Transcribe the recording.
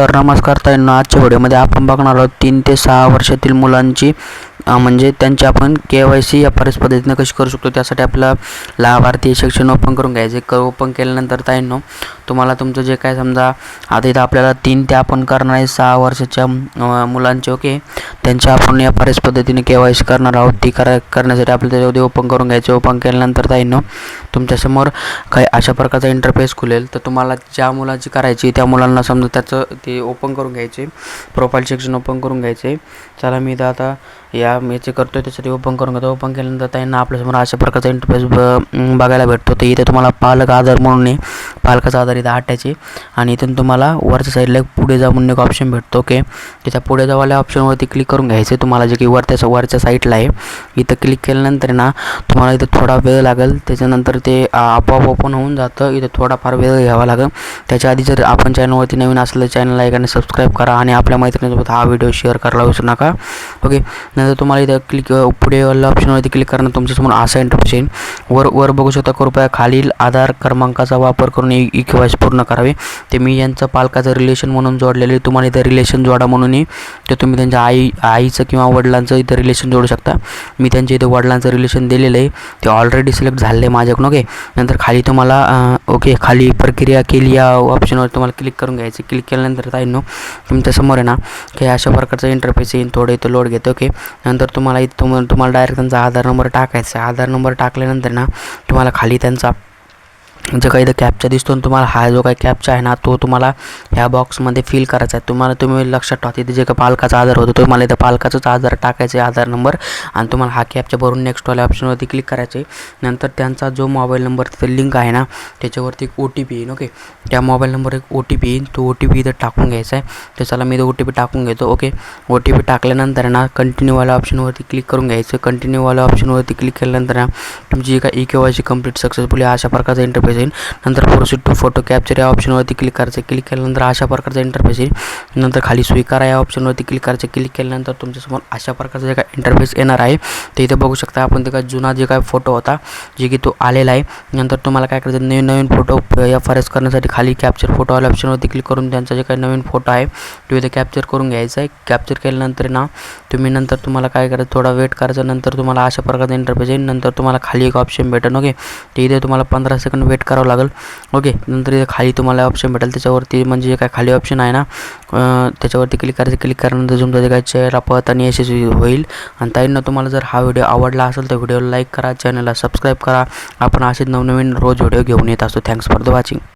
तर नमस्कार ताईंना आजच्या व्हिडिओमध्ये आपण बघणार आहोत तीन ते सहा वर्षातील मुलांची म्हणजे त्यांची आपण के वाय सी या परस पद्धतीनं कशी करू शकतो त्यासाठी आपलं लाभार्थी शिक्षण ओपन करून घ्यायचे क ओपन केल्यानंतर ताईंनो तुम्हाला तुमचं जे काय समजा आता इथं आपल्याला तीन ते आपण करणार आहे सहा वर्षाच्या मुलांचे ओके? त्यांच्या आपण या परस पद्धतीने के वाय सी करणार आहोत. ती करा करण्यासाठी आपल्याला त्याच्यामध्ये ओपन करून घ्यायचे ओपन केल्यानंतर ताईंनो तुमच्यासमोर काही अशा प्रकारचा इंटरफेस खुलेल. तर तुम्हाला ज्या मुलाची करायची त्या मुलांना समजा त्याचं ते ओपन करून घ्यायचे. प्रोफाईल सेक्शन ओपन करून घ्यायचे. चला मी इथं आता या मी जे करतो आहे त्यासाठी ओपन करून घेतो. ओपन केल्यानंतर त्यांना आपल्यासमोर अशा प्रकारचा इंटरफेस ब बघायला भेटतो. तर इथे तुम्हाला पालक आधार म्हणून पालकाचा आधार इथं आटायचे आणि इथून तुम्हाला वरच्या साईडला एक पुढे जा म्हणून एक ऑप्शन भेटतो ओके त्याच्या पुढे जावाल्या ऑप्शनवरती क्लिक करून घ्यायचे तुम्हाला जे की वरच्या वरच्या साईडला आहे. इथं क्लिक केल्यानंतर ना तुम्हाला इथं थोडा वेळ लागेल. त्याच्यानंतर ते आपोआप ओपन होऊन जातं. इथं थोडाफार वेळ घ्यावा लागेल. त्याच्या आधी जर आपण चॅनलवरती नवीन असलं चॅनलला एकाने सबस्क्राईब करा आणि आपल्या मैत्रिणीसोबत हा व्हिडिओ शेअर करायला विसरू नका ओके नंतर तुम्हाला इथं क्लिक पुढे ऑप्शनवरती क्लिक करणं तुमच्यासमोर असा इंटरफेस येईल. वर वर बघू शकता कृपया खालील आधार क्रमांकाचा वापर करून ई ई पूर्ण करावे. ते मी यांचं पालकाचं रिलेशन म्हणून जोडलेले तुम्हाला इथं रिलेशन जोडा म्हणूनही ते तुम्ही त्यांच्या आई आईचं किंवा वडिलांचं इथं रिलेशन जोडू शकता. मी त्यांच्या इथं वडिलांचं रिलेशन दिलेलं आहे. ते ऑलरेडी सिलेक्ट झालेलं आहे माझ्याकडून ओके नंतर खाली तुम्हाला ओके खाली प्रक्रिया केली या ऑप्शनवर तुम्हाला क्लिक करून घ्यायचं. क्लिक केल्यानंतर ताईंनो तुमच्यासमोर आहे ना काही अशा प्रकारचं इंटरफेस येईन. थोडं इथं लोड घेतो ओके नंतर तुम्हाला इथं तुम्हाला डायरेक्ट त्यांचा आधार नंबर टाकायचा आधार नंबर टाकल्यानंतर ना तुम्हाला खाली त्यांचा जे काही इथं कॅपचा दिसतो आणि तुम्हाला हा जो काही कॅपचा आहे ना तो तुम्हाला ह्या बॉक्समध्ये फिल करायचा आहे. तुम्हाला तुम्ही लक्षात ठेवा तिथे जे काही पालकाचा आधार होतो तुम्हाला इथं पालकाचाच आधार टाकायचा आहे आधार नंबर आणि तुम्हाला हा कॅपच्या भरून नेक्स्टवाल्या ऑप्शनवरती क्लिक करायचे आहे. नंतर त्यांचा जो मोबाईल नंबर तिथे लिंक आहे ना त्याच्यावरती एक ओ टी पी येईल ओके त्या मोबाईल नंबर एक ओ टी पी येईल तो ओ टी पी इथं टाकून घ्यायचा आहे. तर चला मी इथं ओ टी पी टाकून घेतो ओके ओ टी पी टाकल्यानंतर ना कंटिन्यूवाल्या ऑप्शनवरती क्लिक करून घ्यायचं. कंटिन्यूवाल्या ऑप्शनवरती क्लिक केल्यानंतर ना तुमची जी काय E K Y C complete successfully अशा प्रकारचा इंटरफेस येईल. नंतर प्रोसीड टू फोटो कॅप्चर या ऑप्शनवरती क्लिक करायचं. क्लिक केल्यानंतर अशा प्रकारचा इंटरफेस येईल. नंतर खाली स्वीकारा या ऑप्शनवरती क्लिक करायचं. क्लिक केल्यानंतर तुमच्यासमोर अशा प्रकारचा जे काय इंटरफेस येणार आहे ते इथे बघू शकता. आपण ते काय जुना जे काय फोटो होता जे की तो आलेला आहे. नंतर तुम्हाला काय करायचं नवीन नवीन फोटो या आर करण्यासाठी खाली कॅप्चर फोटो वाल्या ऑप्शनवरती क्लिक करून त्यांचा जे काही नवीन फोटो आहे तो इथे कॅप्चर करून घ्यायचा आहे. कॅप्चर केल्यानंतर ना तुम्ही नंतर तुम्हाला काय करायचं थोडा वेट करायचं. नंतर तुम्हाला अशा प्रकारचा इंटरफेस येईल. नंतर तुम्हाला खाली एक ऑप्शन भेटेल ओके ते इथे तुम्हाला पंधरा सेकंड वेट करावं लागेल. ओके नंतर खाली तुम्हाला ऑप्शन भेटेल. त्याच्यावरती म्हणजे जे काय खाली ऑप्शन आहे ना त्याच्यावरती क्लिक करायचं. क्लिक केल्यानंतर तुमचा जे काय चेहरा आणि यशस्वी होईल. आणि ताईंना तुम्हाला जर हा व्हिडिओ आवडला असेल तर व्हिडिओला लाईक करा. चॅनलला सबस्क्राईब करा. आपण असेच नवनवीन रोज व्हिडिओ घेऊन येत असतो. Thanks for the watching